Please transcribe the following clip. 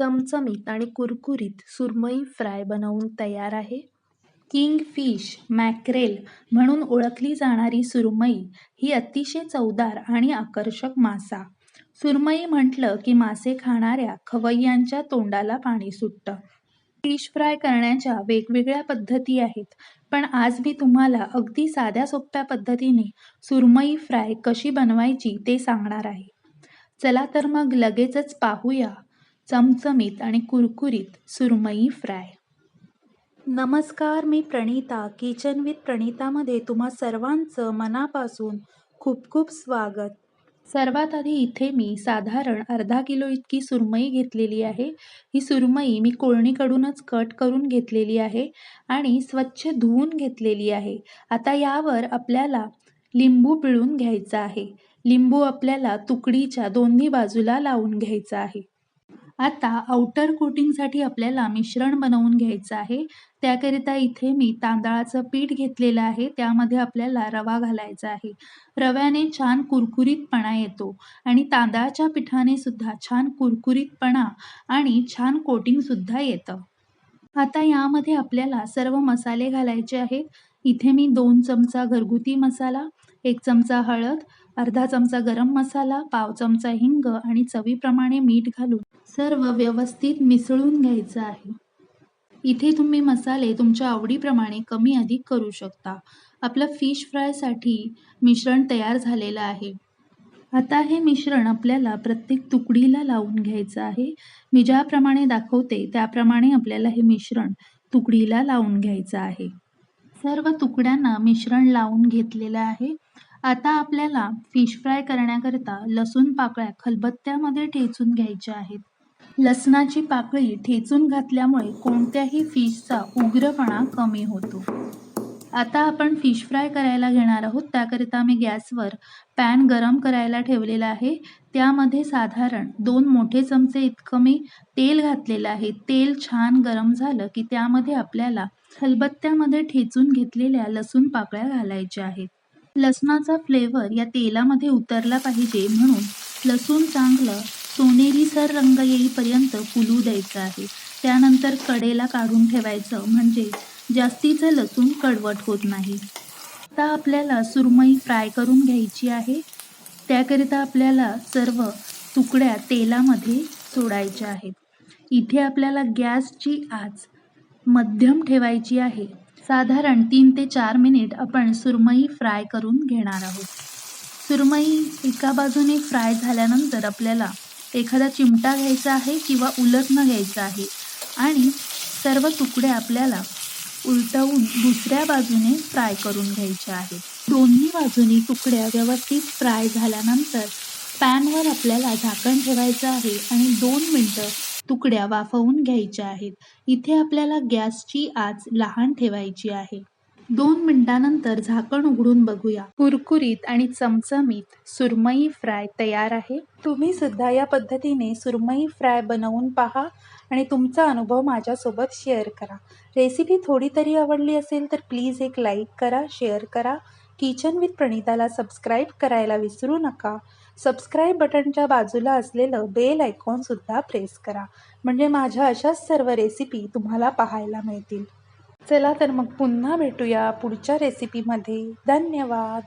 चमचमीत आणि कुरकुरीत सुरमई फ्राय बनवून तयार आहे. किंगफिश मॅक्रेल म्हणून ओळखली जाणारी सुरमई ही अतिशय चवदार आणि आकर्षक मासा. सुरमई म्हटलं की मासे खाणाऱ्या खवय्यांच्या तोंडाला पाणी सुटतं. फिश फ्राय करण्याच्या वेगवेगळ्या पद्धती आहेत पण आज मी तुम्हाला अगदी साध्या सोप्या पद्धतीने सुरमई फ्राय कशी बनवायची ते सांगणार आहे. चला तर मग लगेचच पाहूया चमचमीत आणि कुरकुरीत सुरमई फ्राय. नमस्कार मी प्रणिता किचन विथ प्रणितामध्ये तुम्हा सर्वांचं मनापासून खूप खूप स्वागत. सर्वात आधी इथे मी साधारण अर्धा किलो इतकी सुरमई घेतलेली आहे. ही सुरमई मी कोळणीकडूनच कट करून घेतलेली आहे आणि स्वच्छ धुवून घेतलेली आहे. आता यावर आपल्याला लिंबू पिळून घ्यायचा आहे. लिंबू आपल्याला तुकडीच्या दोन्ही बाजूला लावून घ्यायचा आहे. आता आउटर कोटिंगसाठी आपल्याला मिश्रण बनवून घ्यायचं आहे. त्याकरिता इथे मी तांदळाचं पीठ घेतलेलं आहे. त्यामध्ये आपल्याला रवा घालायचा आहे. रव्याने छान कुरकुरीतपणा येतो आणि तांदळाच्या पिठाने सुद्धा छान कुरकुरीतपणा आणि छान कोटिंगसुद्धा येतं. आता यामध्ये आपल्याला सर्व मसाले घालायचे आहेत. इथे मी दोन चमचा घरगुती मसाला एक चमचा हळद अर्धा चमचा गरम मसाला पाव चमचा हिंग आणि चवीप्रमाणे मीठ घालून सर्व व्यवस्थित मिसळून घ्यायचं आहे. इथे तुम्ही मसाले तुमच्या आवडीप्रमाणे कमी अधिक करू शकता. आपलं फिश फ्रायसाठी मिश्रण तयार झालेलं आहे. आता हे मिश्रण आपल्याला प्रत्येक तुकडीला लावून घ्यायचं आहे. मी ज्याप्रमाणे दाखवते त्याप्रमाणे आपल्याला हे मिश्रण तुकडीला लावून घ्यायचं आहे. सर्व तुकड्यांना मिश्रण लावून घेतलेलं आहे. आता आपल्याला फिश फ्राय करण्याकरता लसूण पाकळ्या खलबत्त्यामध्ये ठेचून घ्यायच्या आहेत. लसणाची पाकळी ठेचून घातल्यामुळे कोणत्याही फिशचा उग्रपणा कमी होतो. आता आपण फिश फ्राय करायला घेणार आहोत. त्याकरिता मी गॅसवर पॅन गरम करायला ठेवलेला आहे. त्यामध्ये साधारण दोन मोठे चमचे इतकं मी तेल घातलेलं आहे. तेल छान गरम झालं की त्यामध्ये आपल्याला खलबत्त्यामध्ये ठेचून घेतलेल्या लसूण पाकळ्या घालायच्या आहेत. लसणाचा फ्लेवर या तेलामध्ये उतरला पाहिजे म्हणून लसूण चांगलं सोनेरीसर रंग येईपर्यंत फुलू द्यायचं आहे. त्यानंतर कडेला काढून ठेवायचं म्हणजे जास्तीचं लसूण कडवट होत नाही. आता आपल्याला सुरमई फ्राय करून घ्यायची आहे. त्याकरिता आपल्याला सर्व तुकड्या तेलामध्ये सोडायच्या आहेत. इथे आपल्याला गॅसची आच मध्यम ठेवायची आहे. साधारण तीन ते चार मिनिट आपण सुरमई फ्राय करून घेणार आहोत. सुरमई एका बाजूने फ्राय झाल्यानंतर आपल्याला एखादा चिमटा घ्यायचा आहे किंवा उलटणं घ्यायचं आहे आणि सर्व तुकडे आपल्याला उलटवून दुसऱ्या बाजूने फ्राय करून घ्यायचे आहेत दोन्ही बाजूने तुकड्या व्यवस्थित फ्राय झाल्यानंतर पॅनवर आपल्याला झाकण ठेवायचं आहे आणि दोन मिनटं तुकड्या वाफवून घ्यायच्या आहेत. इथे आपल्याला गॅसची आच लहान ठेवायची आहे. दोन मिनिटानंतर झाकण उघडून बघूया. कुरकुरीत आणि चमचमीत सुरमई फ्राय तयार आहे. तुम्ही सुद्धा या पद्धतीने सुरमई फ्राय बनवून पहा आणि तुमचा अनुभव माझ्यासोबत शेअर करा. रेसिपी थोडी तरी आवडली असेल तर प्लीज एक लाईक करा शेअर करा. किचन विथ प्रणिताला सबस्क्राईब करायला विसरू नका. सबस्क्राईब बटनच्या बाजूला असलेलं बेल आयकॉनसुद्धा प्रेस करा. म्हणजे माझ्या अशाच सर्व रेसिपी तुम्हाला पाहायला मिळतील. चला तर मग पुन्हा भेटूया पुढच्या रेसिपीमध्ये धन्यवाद.